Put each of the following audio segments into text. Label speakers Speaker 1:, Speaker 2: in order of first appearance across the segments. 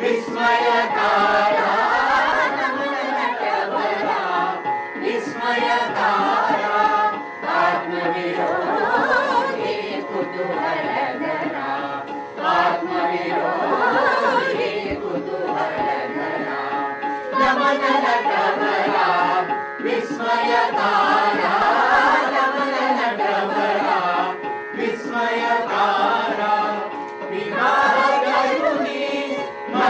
Speaker 1: विस्मयकारा। विस्मय तारा आत्मविरो हे पुतु गा आत् दमन विस्मयताया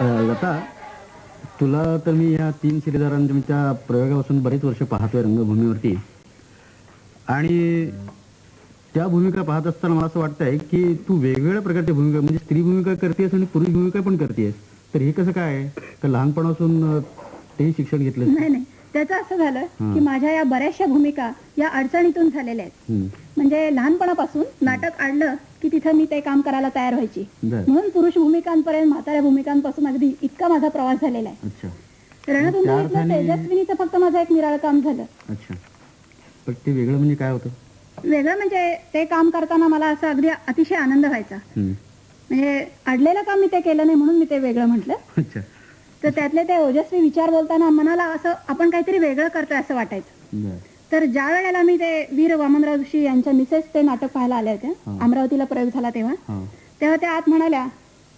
Speaker 1: लता तुला तर मी या तीन शिलेदारांच्या प्रयोगापासून बरेच वर्ष पाहतोय रंगभूमीवरती. आणि त्या भूमिका पाहत असताना मला असं वाटतंय की तू वेगवेगळ्या प्रकारच्या भूमिका म्हणजे स्त्री भूमिका करतेस आणि पुरुष भूमिका पण करतेस. तर हे कसं काय? तर लहानपणापासून तेही शिक्षण घेतलं
Speaker 2: नाही नाही. त्याचं असं झालं की माझ्या या बऱ्याचशा भूमिका या अडचणीतून झालेल्या आहेत. म्हणजे लहानपणापासून नाटक आणलं की तिथं मी ते काम करायला तयार व्हायची.
Speaker 1: बर.
Speaker 2: म्हणून पुरुष भूमिकांपर्यंत म्हाताऱ्या भूमिकांपासून अगदी इतका माझा प्रवास झालेला आहे.
Speaker 1: अच्छा. त्या अर्थाने-
Speaker 2: तेजस्विनीचं फक्त माझं एक निराळं काम झालं.
Speaker 1: अच्छा. पण ते वेगळं म्हणजे काय होतं?
Speaker 2: वेगळं म्हणजे ते काम करताना मला असं अगदी अतिशय आनंद व्हायचा.
Speaker 1: हम्म.
Speaker 2: म्हणजे अडलेलं काम मी ते केलं नाही म्हणून मी ते वेगळं म्हटलं.
Speaker 1: अच्छा.
Speaker 2: तर त्यातले ते ओजस्वी विचार बोलताना मनाला असं आपण काहीतरी वेगळं करतोय असं वाटायचं.
Speaker 1: बर.
Speaker 2: तर ज्या वेळेला मी ते वीर वामनराव जोशी यांच्या मिसेस ते नाटक पाहायला आल्या होत्या. अमरावतीला प्रयोग झाला तेव्हा तेव्हा त्या आत म्हणाल्या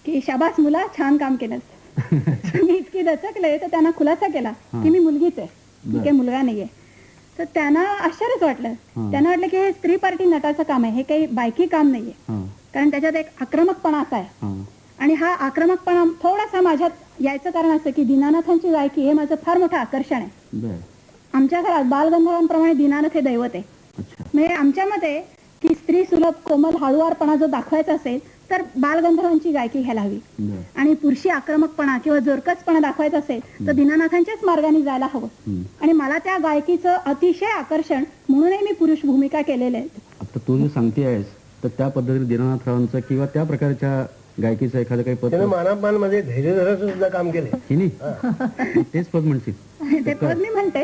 Speaker 2: की शाबास मुला छान काम केलंस. मी इतकी दचकले तर त्यांना खुलासा केला की मी मुलगीच आहे. मी काही मुलगा नाहीये. तर त्यांना आश्चर्यच वाटलं. त्यांना वाटलं की हे स्त्री पार्टी नटाचं काम आहे हे काही बायकी काम नाहीये. कारण त्याच्यात एक आक्रमकपणा असा आहे. आणि हा आक्रमकपणा थोडासा माझ्यात यायचं कारण असं की दीनानाथांची गायकी हे माझं फार मोठं आकर्षण आहे. आमच्या घरात बालगंधर्वांप्रमाणे दीनानाथ हे दैवत आहे. म्हणजे आमच्या मते की स्त्री सुलभ कोमल हळुवारपणा जो दाखवायचा असेल तर बालगंधर्वांची गायकी घ्यायला हवी. आणि पुरुषी आक्रमकपणा किंवा जोरकसपणा दाखवायचा असेल तर दीनानाथांच्याच मार्गाने जायला हवं. आणि मला त्या गायकीचं अतिशय आकर्षण म्हणूनही मी पुरुष भूमिका केलेल्या आहेत
Speaker 1: आता तू जे सांगते आहेस तर त्या पद्धतीने दीनानाथरावांचं किंवा त्या प्रकारच्या गायकीचं एखादं काही पद
Speaker 3: मानापमानमध्ये धैर्यधराचं सुद्धा काम केले
Speaker 1: तेच पद म्हणशील.
Speaker 2: ते पद मी म्हणते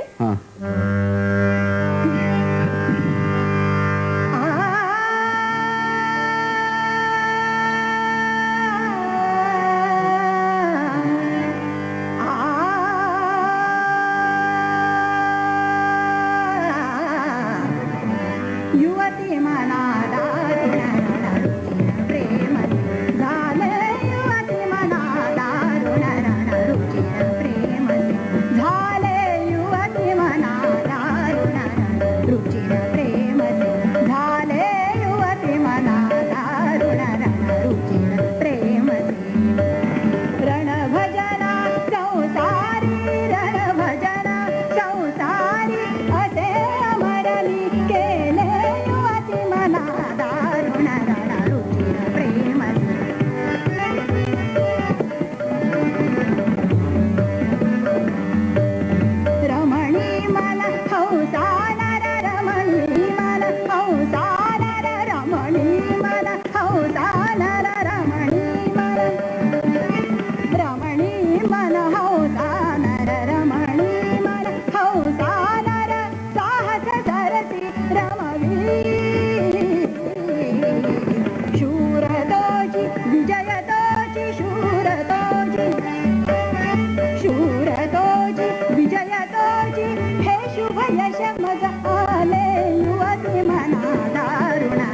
Speaker 2: तोची विजय तोची शूर तोची शूर तोची
Speaker 1: हे शुभ यश मग आले मना दारुणा